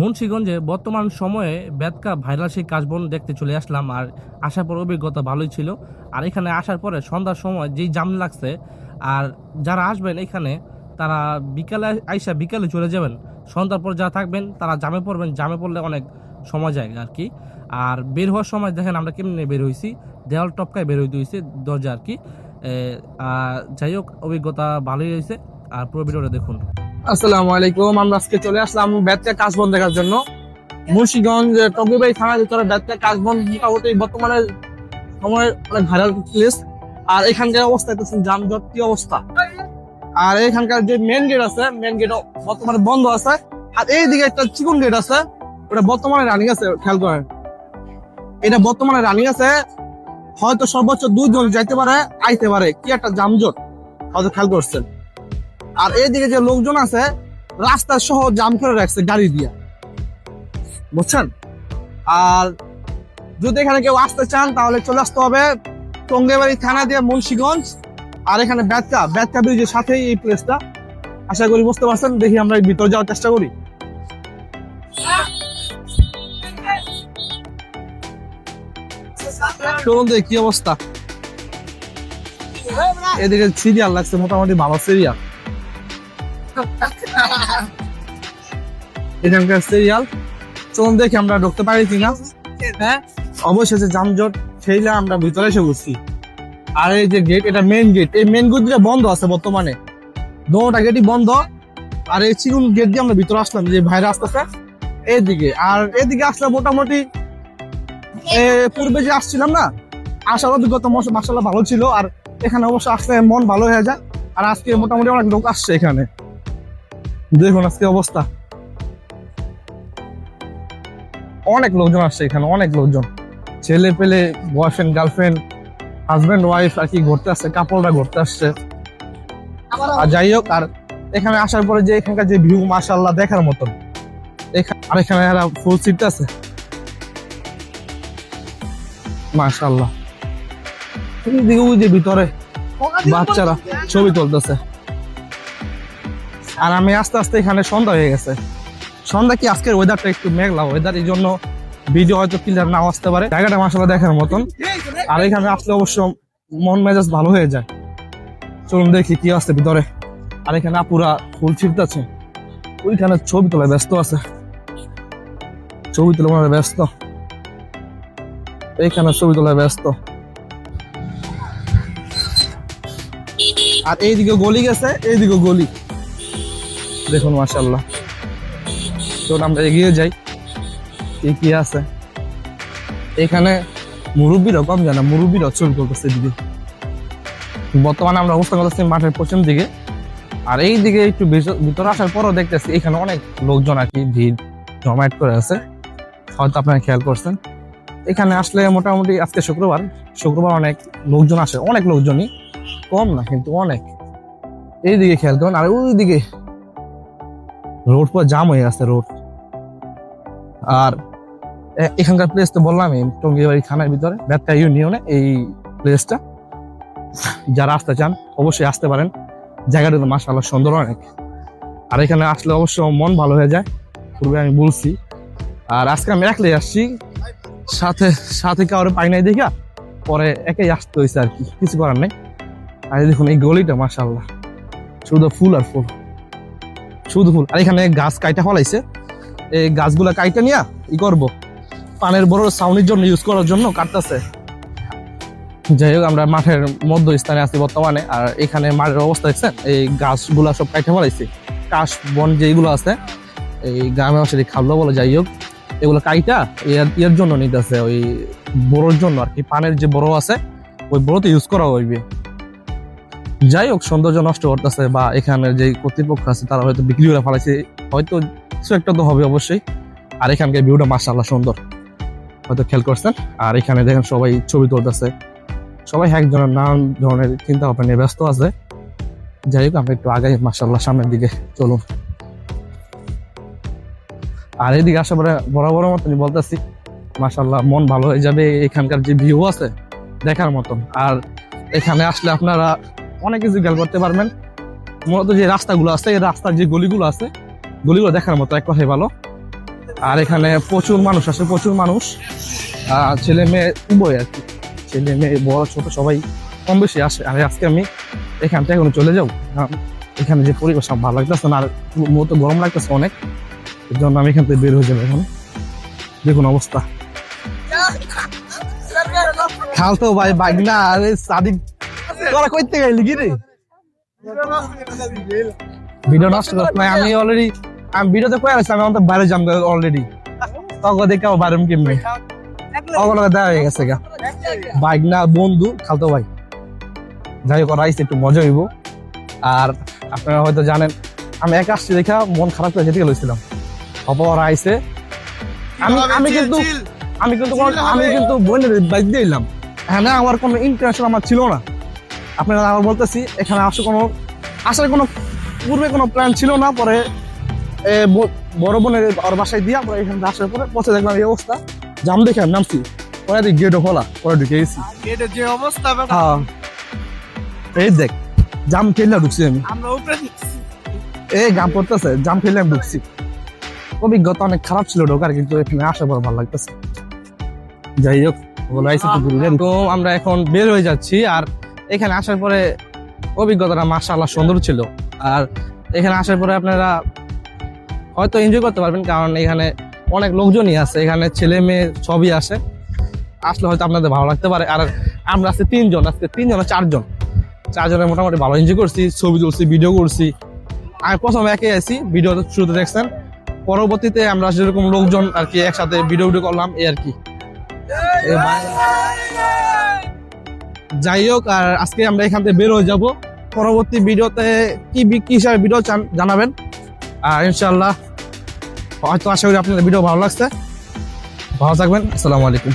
মুন্সিগঞ্জে বর্তমান সময়ে বেদকা ভাইরাল সেই কাশবন দেখতে চলে আসলাম আর আসার পর অভিজ্ঞতা ভালোই ছিল। আর এখানে আসার পরে সন্ধ্যার সময় যেই জাম লাগছে আর যারা আসবেন এখানে, তারা বিকালে আইসা বিকালে চলে যাবেন। সন্ধ্যার পর যারা থাকবেন, তারা জামে পড়বেন জামে পড়লে অনেক সময় যায় আর কি আর বের হওয়ার সময় দেখেন আমরা কেমনে বের হয়েছি দেওয়াল টপকায় বের হইতে হয়েছে দরজা আর কি যাই হোক, অভিজ্ঞতা ভালোই হয়েছে আর পুরো ভিডিওটা দেখুন। আসসালামু আলাইকুম, আমরা আজকে চলে আসলাম ব্যাটকা কাশবন দেখার জন্য। থানার ভিতরে ব্যাটকা কাশবন মোটামুটি বর্তমানে সময়ের অনেক ভাইরাল প্লেস আর এখানকার অবস্থা যানজট কি অবস্থা? আর এখানকার যে মেন গেট আছে মেন গেট বর্তমানে বন্ধ আছে। আর এইদিকে একটা চিকন গেট আছে, ওটা বর্তমানে রানিং আছে, খেয়াল করেন। এটা বর্তমানে রানিং আছে, হয়তো সর্বোচ্চ দুজন যাইতে পারে, আইতে পারে, কি একটা যানজট, হয়তো খেয়াল করছেন। আর এইদিকে যে লোকজন আছে, রাস্তা সহ জাম করে রাখছে গাড়ি দিয়া। বুঝছেন? আর যদি এখানে কেউ আসতে চান, তাহলে চলে আসতে হবে টঙ্গেবাড়ি থানা দিয়ে মুন্সিগঞ্জ, আর এখানে ব্যাটকা ব্যাটকা ব্রিজের সাথেই এই প্লেসটা আশা করি বুঝতে পারছেন, দেখি আমরা ভিতরে যাওয়ার চেষ্টা করি। চলুন কি অবস্থা। এদিকে সিরিয়াল লাগছে, মোটামুটি ভালো সিরিয়াল। এখানকার সিরিয়াল চলুন দেখি আমরা ঢুকতে পারি কিনা। হ্যাঁ অবশেষে যানজট ঠেলে আমরা ভিতরে এসে বসছি। আর এই যে গেট এটা মেন গেট এই মেন গেট বন্ধ আছে বর্তমানে। গেটই বন্ধ। আর এই চিকুন গেট দিয়ে আমরা ভিতরে আসলাম, যে আসতেছে এইদিকে। আর এদিকে আসলে মোটামুটি পূর্বে যে আসছিলাম না, আসার অভিজ্ঞতা মাসাল্লাহ ভালো ছিল। আর এখানে অবশ্য আসলে মন ভালো হয়ে যায়। আর আজকে মোটামুটি অনেক লোক আসছে এখানে। দেখুন আজকে অবস্থা। অনেক লোকজন আসছে এখানে, অনেক লোকজন। ছেলে পেলে বয়ফ্রেন্ড গার্লফ্রেন্ড হাজব্যান্ড ওয়াইফ আর কি ঘুরতে আসছে কাপড়রা ঘুরতে আসছে। আর যাই হোক, আর এখানে আসার পরে যে এখানকার যে ভিউ মাশাল্লাহ দেখার মতন। আর এখানে ফুল সিট আছে। মাশাল্লাহ দিকে যে ভিতরে বাচ্চারা ছবি তুলতেছে। আর আমি আস্তে আস্তে এখানে সন্ধ্যা হয়ে গেছে। সন্ধ্যা কি আজকের ওয়েদারটা একটু মেঘলা? ওয়েদার এই জন্য ভিডিও হয়তো ক্লিয়ার নাও আসতে পারে। জায়গাটা মাসালা দেখার মতন। আর এখানে আসলে অবশ্য মন মেজাজ ভালো হয়ে যায়। চলুন দেখি কি আছে ভিতরে। আর এখানে আপুরা ফুল ছিটতেছে ওইখানে ছবি তোলা ব্যস্ত আছে। ছবি তোলা মনে ব্যস্ত। এইখানে ছবি তোলা ব্যস্ত। আর এইদিকে গলি গেছে, এইদিকে গলি। দেখুন মাশাল্লাহ তো আমরা এগিয়ে যাই। কি কি আছে? এখানে মুরব্বীরাও কম জানা মুরব্বীরাও ছবি করতেছে এদিকে। বর্তমানে আমরা অবস্থান করতেছি মাঠের পশ্চিম দিকে। আর এই দিকে একটু ভিতরে আসার পরও দেখতেছি এখানে অনেক লোকজন আর কি ভিড়, জমায়েত করে আছে। হয়তো আপনারা খেয়াল করছেন। এখানে আসলে মোটামুটি আজকে শুক্রবার। শুক্রবার অনেক লোকজন আসে, অনেক লোকজনই। কম না, কিন্তু অনেক। এইদিকে খেয়াল করুন, আর ওইদিকে রোড পুরো জাম হয়ে আছে রোড আর এখানকার প্লেস তো বললাম টঙ্গিবাড়ি থানার ভিতরে বেতকা ইউনিয়নে এই প্লেসটা যারা আসতে চান, অবশ্যই আসতে পারেন। জায়গাটা তো মাসাল্লাহ সুন্দর অনেক। আর এখানে আসলে অবশ্য মন ভালো হয়ে যায়। পূর্বে আমি বলছি। আর আজকে আমি একলাই আসছি। সাথে সাথে কাউরে পাই নাই দেখা পরে একাই আসতে হয়েছে আর কি। কিছু করার নেই। আর দেখুন এই গলিটা মাসাল্লাহ শুধু ফুল আর ফুল। শুধু আর এখানে গাছ কাইটা ফলাইছে। এই গাছগুলা কাইটা নিয়া ই করব। পানের বড় সাউনির জন্য ইউজ করার জন্য কাটতেছে। যাই হোক, আমরা মাঠের মধ্য স্থানে আছি বর্তমানে। আর এখানে মাঠের অবস্থা দেখছেন? এই গাছগুলা সব কাইটা ফলাইছে। কাশ, বন যেগুলো আছে, এই গ্রামে আসলে খাবলো বলে যাই হোক, এগুলো কাইটা এর জন্য নিতেছে। ওই বড়োর জন্য আর কি। পানের যে বড় আছে, ওই বড়তে ইউজ করা হইবে। যাই হোক, সৌন্দর্য নষ্ট করতেছে বা এখানে যে কর্তৃপক্ষ আছে, তারা হয়তো বিক্রি করে ফেলাইছে, হয়তো কিছু একটা তো হবে অবশ্যই। আর এখানকার ভিউটা মাসাল্লাহ সুন্দর। হয়তো খেয়াল করছেন? আর এখানে দেখেন সবাই ছবি তুলতেছে। সবাই একজনের নানান ধরনের চিন্তা ভাবনা নিয়ে ব্যস্ত আছে। যাই হোক, আমরা একটু আগে মাসাল্লাহ সামনের দিকে চলুন। আর এদিকে আসা পরে বরাবর মতন বলতেছি মাসাল্লাহ মন ভালো হয়ে যাবে, এখানকার যে ভিউ আছে, দেখার মতন। আর এখানে আসলে আপনারা অনেক কিছু খেয়াল করতে পারবেন। মূলত যে রাস্তাগুলো আছে, এই রাস্তার যে গলিগুলো আছে, গলিগুলো দেখার মতো এক কথাই ভালো। আর এখানে প্রচুর মানুষ আসে প্রচুর মানুষ। ছেলে মেয়ে উভয় আর কি। ছেলে মেয়ে, বড়, ছোট সবাই কম বেশি আসে। আর আজকে আমি এখান থেকে এখন চলে যাব। এখানে যে পরিবেশ আমার ভালো লাগতেছে না, আর মূলত গরম লাগতেছে অনেক। এর জন্য আমি এখান থেকে বের হয়ে যাব এখন। দেখুন অবস্থা। খালতো ভাই, বাগনা, আরে সাদিক তোরা কইতে গেলি কি রে ভিডিও নষ্ট করছ না আমি অলরেডি আমি ভিডিওতে কয়ে আসছি, আমি আমাদের বাইরে যাম অলরেডি তখন দেখে আমার বাইরে কেমনি? তখন দেওয়া হয়ে গেছে গা। বাইক না, বন্ধু, খালতো ভাই। যাই হোক রাইস একটু মজা হইব। আর আপনারা হয়তো জানেন, আমি একা আসছি দেখা মন খারাপ করে যেতে গেছিলাম। অপর আইসে আমি আমি কিন্তু আমি কিন্তু আমি কিন্তু বোনের বাইক দিয়ে এলাম। এখানে আমার কোনো ইন্টারেস্ট আমার ছিল না। আপনারা আমার বলতেছি এখানে আসলে কোনো আসার কোনো পূর্বে কোনো প্ল্যান ছিল না পরে এ, বড় বোনের ওর বাসায় দিয়া পরে এখানে আসার পরে পথে দেখলাম এই অবস্থা। জাম দেখে আমি নামছি পরে দিক গেটও খোলা পরে ঢুকে গেছি। এটা যে অবস্থা হ্যাঁ। এই দেখ জাম খেললে ঢুকছি আমি। আমরা উপরে এই গাম পড়তেছে জাম খেললে আমি ঢুকছি। অভিজ্ঞতা অনেক খারাপ ছিল ঢোকার কিন্তু এখানে আসার পর ভালো লাগতেছে। যাই হোক আমরা এখন বের হয়ে যাচ্ছি আর এখানে আসার পরে অভিজ্ঞতাটা মাশাআল্লাহ সুন্দর ছিল। আর এখানে আসার পরে আপনারা হয়তো এনজয় করতে পারবেন, কারণ এখানে অনেক লোকজনই আছে। এখানে ছেলে মেয়ে সবই আসে। আসলে হয়তো আপনাদের ভালো লাগতে পারে। আর আমরা আজকে তিনজন আজকে তিনজন চারজন। চারজনের মোটামুটি ভালো এনজয় করছি, ছবি তুলছি ভিডিও করছি। আমি প্রথম একে আছি ভিডিও শুরুতে দেখছেন। পরবর্তীতে আমরা যেরকম লোকজন আর কি একসাথে ভিডিও ভিডিও করলাম, এই আর কি। যাই হোক, আর আজকে আমরা এখান থেকে বের হয়ে যাব। পরবর্তী ভিডিওতে কি বিক্রি হিসাবে ভিডিও জানাবেন? আর ইনশাল্লাহ হয়তো আশা করি আপনাদের ভিডিও ভালো লাগছে। ভালো থাকবেন, আসসালামু আলাইকুম।